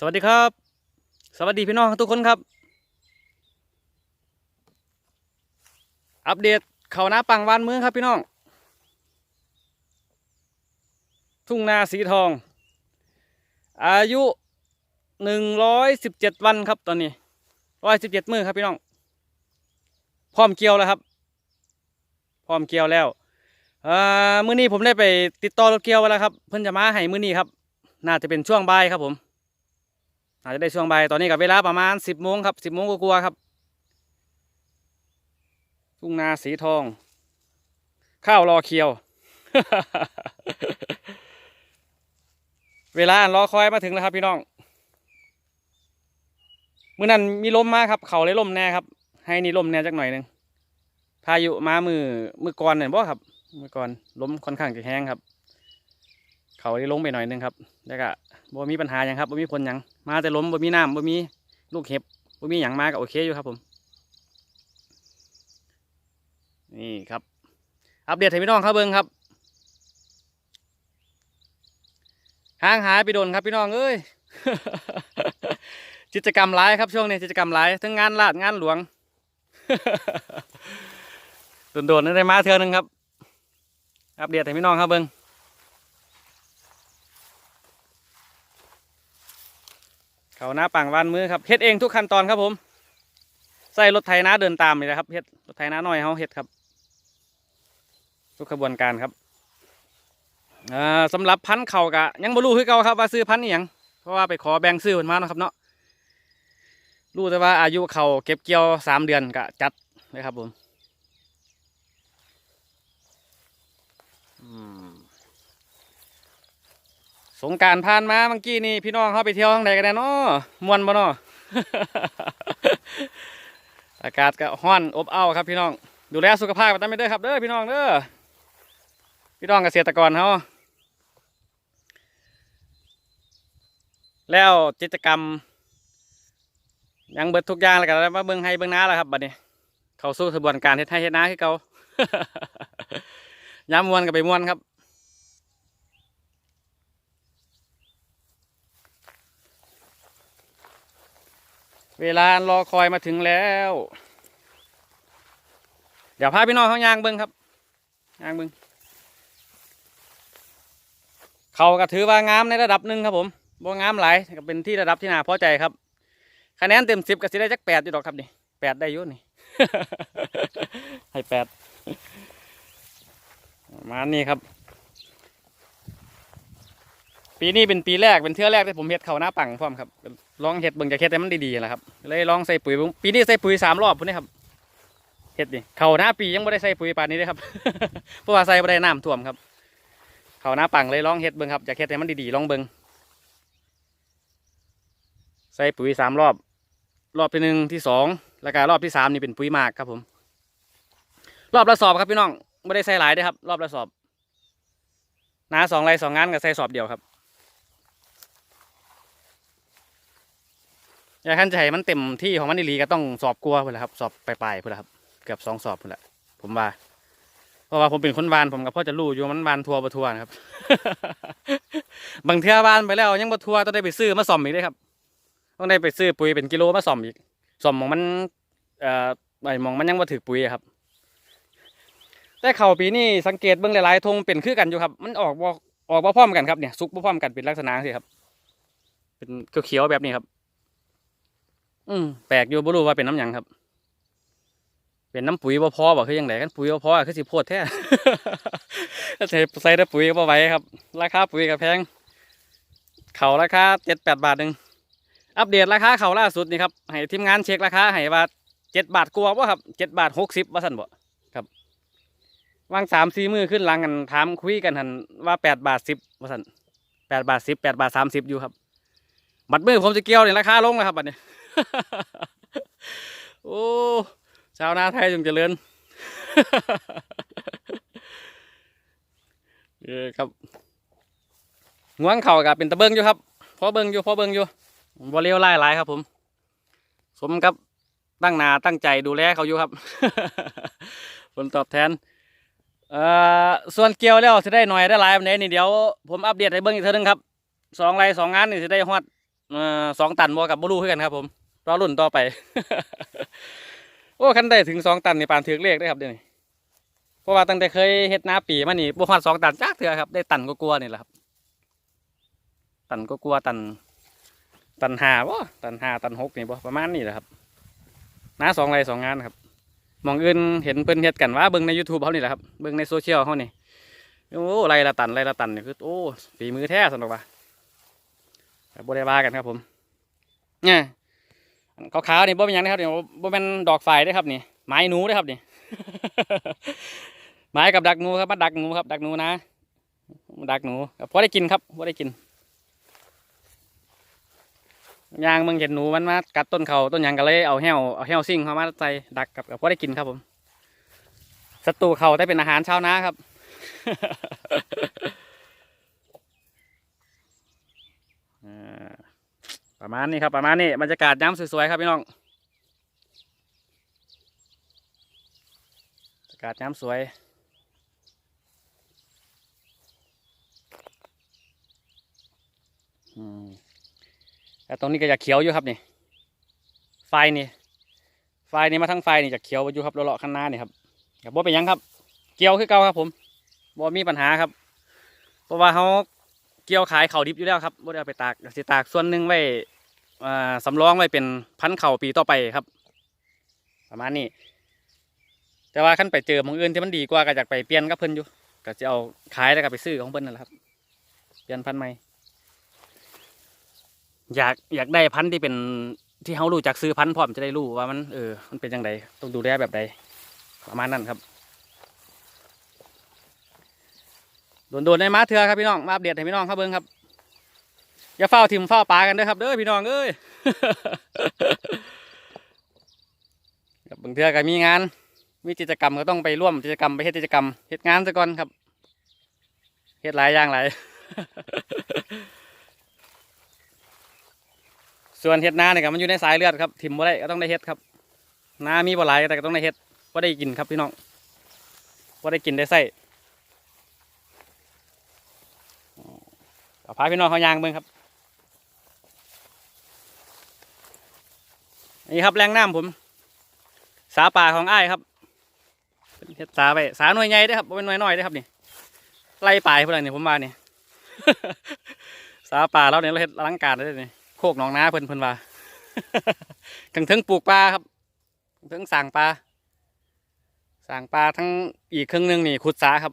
สวัสดีครับ สวัสดีพี่น้องทุกคนครับ อัปเดตเขาหน้าปังวานเมืองครับพี่น้อง ทุ่งนาสีทอง อายุหนึ่งร้อยสิบเจ็ดวันครับตอนนี้ร้อยสิบเจ็ดมือครับพี่น้อง พร้อมเกี่ยวแล้วครับ พร้อมเกี่ยวแล้วเอ่อมื้อนี้ผมได้ไปติดต่อรถเกี่ยวไว้แล้วครับ เพิ่นจะมาให้มื้อนี้ครับ น่าจะเป็นช่วงบ่ายครับผม อาจจะได้ช่วงบ่ายตอนนี้กับเวลาประมาณสิบโมงครับสิบโมงกว่าครับทุ่งนาสีทอง ข้าวรอเคียว เวลารอคอยมาถึงแล้วครับพี่น้องมื่อนั้นมีลมมาครับ เขาเลยลมแน่ครับ ให้นี่ลมแน่จักหน่อยหนึ่งพายุมามือมือก่อนเนี่ยบ่ครับ มือก่อนลมค่อนข้างจะแห้งครับ เขาเลยลงไปหน่อยหนึงครับ แล้วก็บ่มีปัญหาหยังครับบ่มีผลหยังมาแต่ล้มบ่มีน้ำบ่มีลูกเห็บบ่มีหยังมาก็โอเคอยู่ครับผม นี่ครับ อัปเดตให้พี่น้องครับเบิ้งครับห่างหายไปโดนครับพี่น้องเอ้ยกิจกรรมหลายครับช่วงนี้กิจกรรมหลายทั้งงานลาดงานหลวงโดนๆนั่นได้มาเทื่อนึงครับ อัปเดตให้พี่น้องครับเบิ้ง เขาหน้าปังวานมือครับเฮ็ดเองทุกขั้นตอนครับผม ใส่รถไถนาเดินตามนี่แหละครับเฮ็ดรถไถนาหน้อยเฮาเฮ็ดครับ ทุกขบวนการครับอ่าสำหรับพันธุ์เขากะยังบ่รู้คือเก่าครับว่าซื้อพันธุ์อีหยังเพราะว่าไปขอแบ่งซื้อเพิ่นมาเนาะครับเนาะรู้แต่ว่าอายุเขาเก็บเกี่ยวสามเดือนกะจัดเลยครับผมอืม สงการผ่านมาเมื่อกี้นี่พี่น้องเขาไปเที่ยวทางใดกันแน่เนาะมวนบ่เนาะอากาศก็ร้อนอบอ้าวครับพี่น้อง ดูแลสุขภาพกันตั้งไม่เด้อครับเด้อพี่น้องเด้อพี่น้องเกษตรกรเขาแล้วกิจกรรม ยังเบิดทุกอย่างแล้วกันแล้วมาเบิ่งให้เบิ่งน้าแล้วครับบัดนี้ เขาสู่กระบวนการเฮ็ดให้เฮ็ดนาคือเก่าย้ำมวนกับไปมวนครับ เวลารอคอยมาถึงแล้ว เดี๋ยวพาพี่น้องเขายางเบิ้งครับยางเบิ้งเขาก็ถือว่างามในระดับหนึ่งครับผมบ่งามหลายก็เป็นที่ระดับที่น่าพอใจครับคะแนนเต็มสิบก็สิได้จักแปดอยู่ดอกครับนี่แปดได้ยู่นี่ ให้แปดมาณนี้ครับ ปีนี้เป็นปีแรกเป็นเทื่อแรกที่ผมเฮ็ดเขาหน้าปังพร้อมครับลองเฮ็ดเบิ่งจะเฮ็ดให้มันดีๆแหละครับเลยลองใส่ปุ๋ยปีนี้ใส่ปุ๋ยสามรอบพุ่นนี่ครับเฮ็ดนี่เขาหน้าปียังไม่ได้ใส่ปุ๋ยป่านนี้เลยครับเพราะว่าใส่ไม่ได้น้ำท่วมครับ เขาหน้าปังเลยลองเฮ็ดเบิ่งครับอยากเฮ็ดให้มันดีๆลองเบิ่งใส่ปุ๋ยสามรอบ รอบที่หนึ่งที่สองแล้วก็รอบที่สามนี่เป็นปุ๋ยหมากครับผม รอบละสอบครับพี่น้องไม่ได้ใส่หลายด้อครับ รอบละสอบนาสองไรสองงานก็ใส่สอบเดียวครับ อยากขั้นใจมันเต็มที่ของมันดีๆก็ต้องสอบกลัวเพื่อนแหละครับ สอบปลายๆเพื่อนแหละครับ เกือบสองสอบพุ่นแหละผมว่า เพราะว่าผมเป็นคนวานผมกับพ่อจะรู้อยู่ว่ามันวานทัวร์บ่ทัวร์นะครับ บางเทื่อวานไปแล้วยังบ่ทัวร์ต้องได้ไปซื้อมาซ่อมอีกเลยครับ ต้องได้ไปซื้อปุ๋ยเป็นกิโลมาซ่อมอีกซ่อมมองมันเอ่อไอ้หมองมันยังบ่ถือปุ๋ยอะครับ แต่เข่าปีนี้สังเกตเบิ่งหลายๆธงเป็นคือกันอยู่ครับ มันออกบ่ออกบ่พร้อมกันครับเนี่ยสุกบ่พร้อมกันเป็นลักษณะสิครับ เป็นเขียวๆแบบนี้ครับ อืมแปลกอยู่บ่รู้ว่าเป็นน้ำหยังครับ เป็นน้ำปุ๋ยบ่พอบ่คือยังไงกันปุ๋ยบ่พอคือสิโพดแท้ ใส่ใส่แต่ปุ๋ยก็บ่ไหวครับ ราคาปุ๋ยก็แพงเขาราคาเจ็ดแปดบาทหนึ่งอัปเดตราคาเขาล่าสุดนี่ครับให้ทีมงานเช็คราคาให้ว่าเจ็ดบาทกว่าบ่ครับเจ็ดบาทหกสิบว่าสั่นบ่ครับวางสามสี่มือขึ้นหลังกันถามคุยกันหันว่าแปดบาทสิบว่าสั่นแปดบาทสิบแปดบาทสามสิบอยู่ครับ บัดมือผมจะเกี่ยวเนี่ยราคาลงแล้วครับบัดนี้ โอ้ชาวนาไทยจงเจริญเออครับง่วงเข่ากับเป็นตะเบิงอยู่ครับพอเบิงอยู่พอเบิงอยู่บ่เลี้ยวไล่หลายครับ ผม สมกับตั้งนาตั้งใจดูแลเขาอยู่ครับ ผลตอบแทนเอ่อส่วนเกี่ยวแล้วจะได้หน่อยได้หลายวันนี้นี่เดี๋ยวผมอัปเดตให้เบิ้งอีกเท่านึงครับสองไรสองงานนี่จะได้ฮอดเออสองตันบ่กับบรูคือกันครับผม รอรุ่นต่อไป โอ้คันได้ถึงสองตันนี่ปานถือเลขได้ครับเดี๋ยวนี้เพราะว่าตั้งแต่เคยเฮ็ดนาปีมานี่บ่ฮอดสองตันจักเถื่อครับได้ตันก็กลัวนี่แหละครับ ตันก็กลัวตัน ตันหาบ่ตันหาตันหกนี่บ่ประมาณนี้แหละครับนาสองไรสองงานครับมองอื่นเห็นเพิ่นเฮ็ดกันว่าเบิ่งใน YouTube เขานี่แหละครับเบิ่งในโซเชียลเขานี่โอ้ไรละตันไรละตันนี่คือโอ้ฝีมือแท้สนุกว่ะบ่ได้ว่ากันครับผมเนี่ย ขาวๆนี่บ่เป็นยังนะครับเนี่ยบ่เป็นดอกไฟเด้ครับนี่ไม้หนูเด้ครับนี่ไม้กับดักหนูครับมาดักหนูครับ ดักหนูนะมาดักหนูก็พอได้กินครับพอได้กินยางมึงเห็นหนูมันมากัดต้นเขาต้นยังก็เลยเอาแห้วเอาแห้วซิ่งเข้ามาใส่ดักกับกับพอได้กินครับผมศัตรูเขาได้เป็นอาหารเช้านะครับ อ่า ประมาณนี้ครับประมาณนี้บรรยากาศย้ำสวยๆครับพี่น้องบรรยากาศย้ำสวยแต่ตรงนี้ก็จะเขียวอยู่ครับนี่ไฟนี่ไฟนี่มาทั้งไฟนี่จะเขียวอยู่ครับเลาะข้างหน้านี่ครับกับบ่เป็นยังครับ เกี่ยวคือเก่าครับ ผมบ่มีปัญหาครับ เพราะว่าเขา เกี่ยวขายเข่าวดิบอยู่แล้วครับบ่ได้เอาไปตากสิตากส่วนหนึ่งไว้อ่าสำรองไว้เป็นพันธุ์เข่าวปีต่อไปครับ ประมาณนี้ แต่ว่าขั้นไปเจอหมองอื่นที่มันดีกว่าก็อยากไปเปลี่ยนกับเพิ่นอยู่ก็จะเอาขายแล้วก็ไปซื้อของเพิ่นนั่นแหละครับ เปลี่ยนพันธุ์ใหม่อยากอยากได้พันธุ์ที่เป็นที่เขารู้จักซื้อพันธุ์พร้อมจะได้รู้ว่ามันเออมันเป็นยังไงต้องดูแลแบบใดประมาณนั้นครับ โดนๆในมาเถื่อครับพี่น้องมาอัปเดตให้พี่น้องครับเบิ้งครับอย่าเฝ้าทิมเฝ้าปลากันด้อครับเด้อพี่น้องเอ้ยครับบางเถื่อก็มีงาน มีกิจกรรมก็ต้องไปร่วมกิจกรรมไปเฮ็ดกิจกรรมเฮ็ดงานซะก่อนครับเฮ็ดหลายอย่างหลายส่วนเฮ็ดนาเนี่ยก็มันอยู่ในสายเลือดครับทิมบ่ได้ก็ต้องได้เฮ็ดครับนามีบ่หลายแต่ก็ต้องได้เฮ็ดบ่ได้กินครับพี่น้องบ่ได้กินได้ใส่ เอา พาพี่น้องเขายางเบิ่งครับ นี่ครับแรงน้ำผม สาป่าของไอ้ครับเป็นเฮ็ดสาไปสาหน่วยใหญ่เด้ครับเป็นหน่วยน้อยเด้ครับนี่ไล่ป่ายพื่อนนี่ผมมาเนี่สาป่าเราเนี่ยเราเฮ็ดอลังการเลยนี่โคกหนองนาเพิ่นเพิ่นว่ากังถึงปลูกปลาครับกังถึงสั่งปลาสั่งปลาทั้งอีกครึ่งหนึงนี่ขุดสาครับ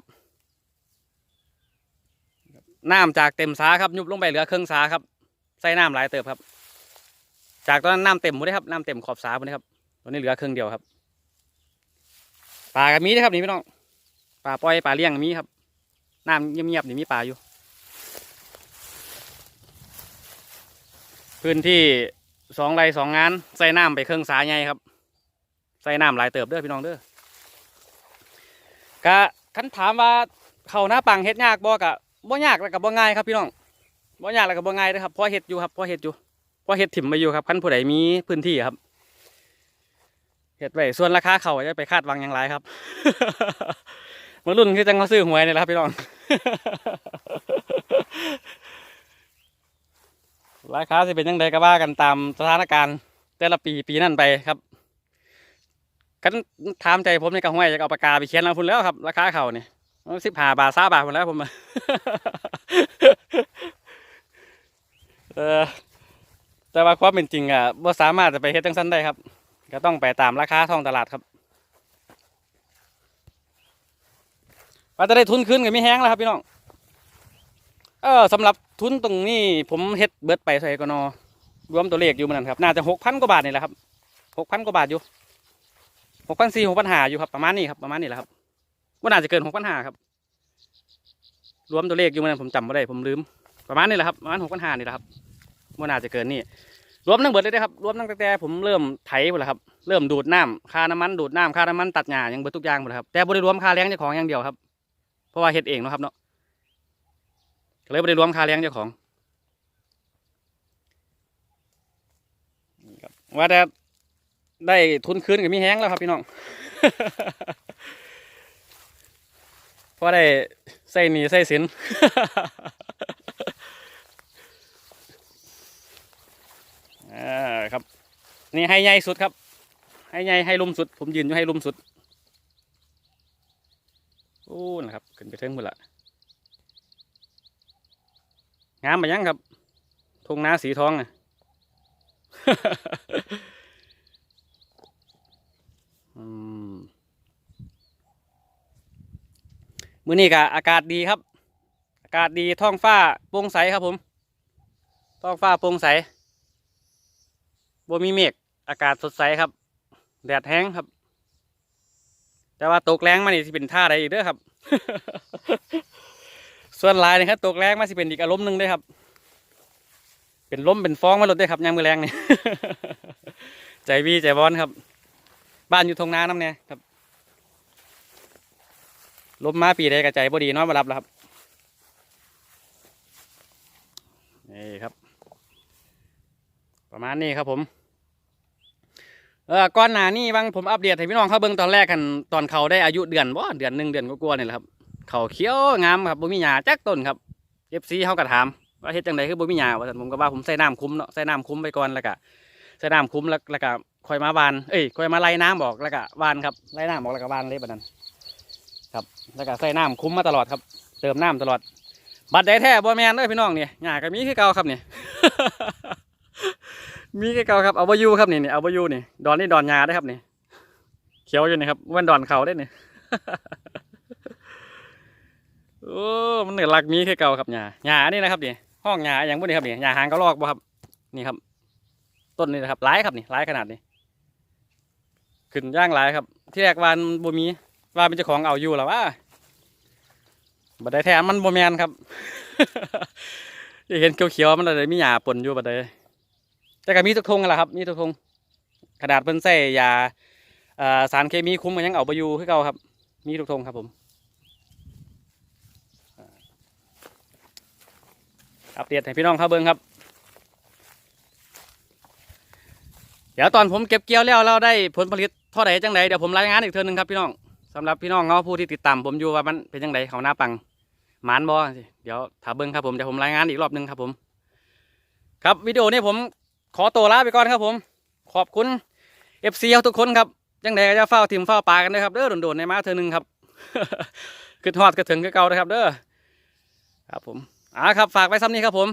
น้ำจากเต็มสาครับยุบลงไปเหลือครึ่งสาครับใส่น้ำหลายเติบครับ จากตอนนั้นน้ำเต็มหมดเลยครับน้ำเต็มขอบสาหมดเลยครับตอนนี้เหลือครึ่งเดียวครับปลากับมีนะครับนี่พี่น้องปลาปล่อยปลาเลี้ยงมีครับน้ำเงียบๆนี่มีปลาอยู่ พื้นที่สองไร่สองงานใส่น้ำไปเครื่องสาใหญ่ครับใส่น้ำหลายเติบเด้อพี่น้องเด้อกะคันถามว่าเขาหน้าปังเฮ็ดยากบ่กะ บ่ยากแล้วก็บ่ง่ายครับพี่น้องบ่ยากแล้วก็บ่ง่ายเด้อครับพอเฮ็ดอยู่ครับพอเฮ็ดอยู่พอเฮ็ดถิ่มไปอยู่ครับคันผู้ใดมีพื้นที่ครับเฮ็ดไว้ส่วนราคาเขาจะไปคาดหวังอย่างไรครับมารุ่นคือจังเขาซื้อหวยนี่แหละครับพี่น้องราคาสิเป็นยังไงก็ว่ากันตามสถานการณ์แต่ละปีปีนั่นไปครับกันถามใจผมในกระห้วยจะเอาปากกาไปเขียนเอาพุ่นแล้วครับ ราคาเขาเนี่ย สิบห้าบาทสาบาทหมดแล้วผมเออแต่ว่าความเป็นจริงอะบ่สามารถจะไปเฮ็ดจังซั่นได้ครับ ก็ต้องไปตามราคาท้องตลาดครับว่าจะได้ทุนขึ้นก็ไม่แห้งแล้วครับพี่น้อง เออสำหรับทุนตรงนี้ผมเฮ็ดเบิดไปใส่กนอรวมตัวเลขอยู่มันนั้นครับ น่าจะหกพันกว่าบาทนี่แหละครับหกพันกว่าบาทอยู่หกพันสี่หกพันห้าอยู่ครับประมาณนี้ครับประมาณนี้แหละครับ ว่าน่าจะเกินหกพันห้าครับ รวมตัวเลขอยู่มันนนผมจำไม่ได้ผมลืม ประมาณนี้แหละครับประมาณหกพันห้านี่แหละครับว่าน่าจะเกินนี่รวมทั้งเบิดเลยนะครับรวมตั้งแต่ผมเริ่มไถหมดแล้วครับเริ่มดูดน้ำค่าน้ำมันดูดน้ำค่าน้ำมันตัดหญ้ายังเบิดทุกอย่างหมดแล้วครับแต่บริรวมค่าแรงเจ้าของอย่างเดียวครับเพราะว่าเฮ็ดเองนะครับเนาะก็เลยบริรวมค่าแรงเจ้าของว่าแต่ได้ทุนคืนกับมีแห้งแล้วครับพี่น้อง พราะได้ใส่หนีใส่สินครับ นี่ให้ใหญ่สุดครับ ให้ใหญ่ให้ลุ่มสุด ผมยืนอยู่ให้ลุ่มสุดโอ้นะครับขึ้นไปเทิงหมดละงามมายังครับทงนาสีทองอะอืม มื้อนี้ก็อากาศดีครับ อากาศดีท้องฟ้าโปร่งใสครับผมท้องฟ้าโปร่งใสบ่มีเมฆอากาศสดใสครับ แดดแห้งครับ แต่ว่าตกแรงมานี่สิเป็นท่าใดอีกเด้อครับ ส่วนลายนี่ครับตกแรงมาสิเป็นอีกอารมณ์หนึ่งเด้ครับ เป็นลมเป็นฟองมาหลดได้ครับยามมือแรงนี่ใจวีใจบอนครับ บ้านอยู่ทงนาน้ำเนี่ยครับ ลมมาปีใดกระใจบ่ดีน้อนมารับแล้วครับ นี่ครับ ประมาณนี้ครับผมเออก่อนหนานี้บางผมอัปเดตให้พี่น้องเขาเบิ่งตอนแรกกันตอนเขาได้อายุเดือนบ่เดือนหนึ่งเดือนกว่าๆนี่แหละครับเขาเขียวงามครับบ่มีหญ้าจักต้นครับเอฟซีเขาก็ถามว่าเฮ็ดจังไดคือบ่มีหญ้าว่าผมก็ว่าผมใส่น้ำคุ้มเนาะใส่น้ำคุ้มไปก่อนแล้วก็ใส่น้ำคุ้มแล้วแล้วก็คอยมาบานเอ้ยคอยมาไล่น้ำออกแล้วก็บานครับไล่น้ำออกแล้วก็บานเลยบัดนั้น ครับแล้วก็ใส่น้ำคุ้มมาตลอดครับ เติมน้ำตลอด บัดใดแท้บ่แมนเด้พี่น้องเนี่ยหญ้าก็มีคือเก่าครับเนี่ยมีคือเก่าครับเอาบ่อยูครับนี่นี่เอาบ่อยูนี่ดอนนี่ดอนหญ้าได้ครับนี่เขียวอยู่นี่ครับมันดอนเขาได้อนี่ยโอ้มันเหนือหลักมีคือเก่าครับหญ้าหญ้าอันนี้นะครับเนี่ยห้องหญ้าอย่างพวกนี้ครับเนี่ยหญ้าหางกระรอกบ่ครับ นี่ครับ ต้นนี้นะครับหลายครับนี่หลายขนาดนี้ขึ้นย่างหลายครับ ที่แรกวานบ่มี ว่าเป็นเจ้าของเอาอยู่หรอว่าบัดใดแท้มันบ่แมนครับเห็นเขียวๆมันเลยมีหญ้าปนอยู่บัดใดแต่ก็มีทุกทงนั่นแหละครับ มีทุกทงขนาดเพิ่นใส่ยาสารเคมีคุ้มกันยังเอาไปอยู่คือเก่าครับ มีทุกทงครับผมอัปเดตให้พี่น้องเขาเบิ่งครับ เดี๋ยวตอนผมเก็บเกี่ยวแล้วเราได้ผลผลิตเท่าไหร่จังไดเดี๋ยวผมรายงานอีกเทื่อนึงครับพี่น้อง สำหรับพี่น้องเงาผู้ที่ติดตามผมอยู่ว่ามันเป็นจังไดเขาหน้าปังหมานบอเดี๋ยวถาเบิ่งครับผมเดี๋ยวผมรายงานอีกรอบหนึงครับผม ครับวิดีโอนี้ผมขอตัวลาไปก่อนครับผม ขอบคุณเอฟซีทุกคนครับจังไดก็จะเฝ้าทีมเฝ้าปลากันนะครับเด้อโดนๆในมาเทื่อนึงครับคือทอดกระถึงคือเก่านะครับ เด้อครับผมอ่าครับฝากไว้ซ้ำนี้ครับผม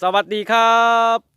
สวัสดีครับ